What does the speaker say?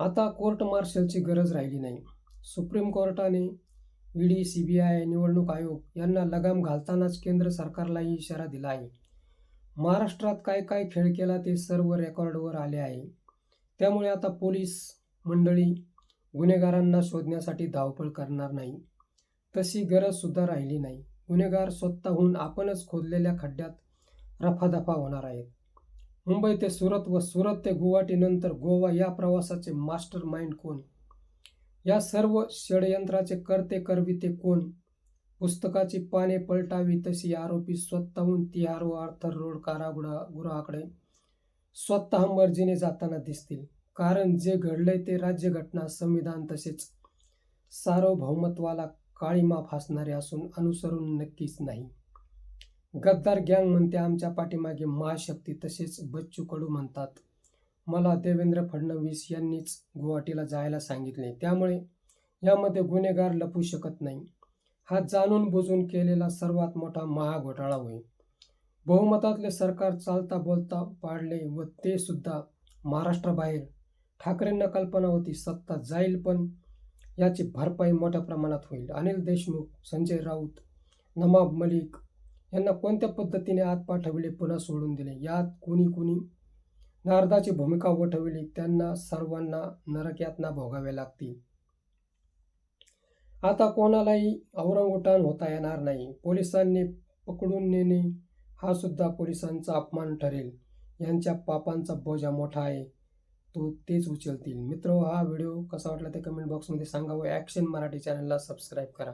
आता कोर्ट मार्शलची गरज राहिली नाही. सुप्रीम कोर्टाने ईडी सी. बी. आय. निवडणूक आयोग यांना लगाम घालतानाच केंद्र सरकारलाही इशारा दिला आहे. महाराष्ट्रात काय काय खेळ केला ते सर्व रेकॉर्डवर आले आहे. त्यामुळे आता पोलीस मंडळी गुन्हेगारांना शोधण्यासाठी धावपळ करणार नाही. तशी गरजसुद्धा राहिली नाही. गुन्हेगार स्वतःहून आपणच खोदलेल्या खड्ड्यात रफादफा होणार आहेत. मुंबई ते सुरत व सुरत ते गुवाहाटीनंतर गोवा या प्रवासाचे मास्टर माइंड कोण? या सर्व षडयंत्राचे करते करविते कोण? पुस्तकाची पाने पलटावी तशी आरोपी स्वतःहून तिहार व आर्थर रोड कारागृहाकडे स्वतः मर्जीने जाताना दिसतील. कारण जे घडलंय ते राज्यघटना संविधान तसेच सार्वभौमत्वाला काळीमा फासणारे असून अनुसरून नक्कीच नाही. गद्दार गँग म्हणते आमच्या पाठीमागे महाशक्ती तसेच बच्चू कडू म्हणतात. मला देवेंद्र फडणवीस यांनीच गुवाहाटीला जायला सांगितले. त्यामुळे यामध्ये गुन्हेगार लपू शकत नाही. हा जाणून बुजून केलेला सर्वात मोठा महाघोटाळा होईल बहुमतातले सरकार चालता बोलता पाडले व ते सुद्धा महाराष्ट्राबाहेर. ठाकरेंना कल्पना होती सत्ता जाईल पण याची भरपाई मोठ्या प्रमाणात होईल. अनिल देशमुख संजय राऊत नवाब मलिक यांना कोणत्या पद्धतीने आत पाठविले पुन्हा सोडून दिले? यात कुणी कुणी नारदाची भूमिका वठविली त्यांना सर्वांना नरकयातना भोगाव्या लागतील. आता कोणालाही औरंगुटान होता येणार नाही. पोलिसांनी पकडून नेणे हा सुद्धा पोलिसांचा अपमान ठरेल. यांच्या पापांचा बोजा मोठा आहे तो तेच उचलतील. मित्र हा व्हिडिओ कसा वाटला ते कमेंट बॉक्समध्ये सांगा व ॲक्शन मराठी चॅनलला सबस्क्राईब करा.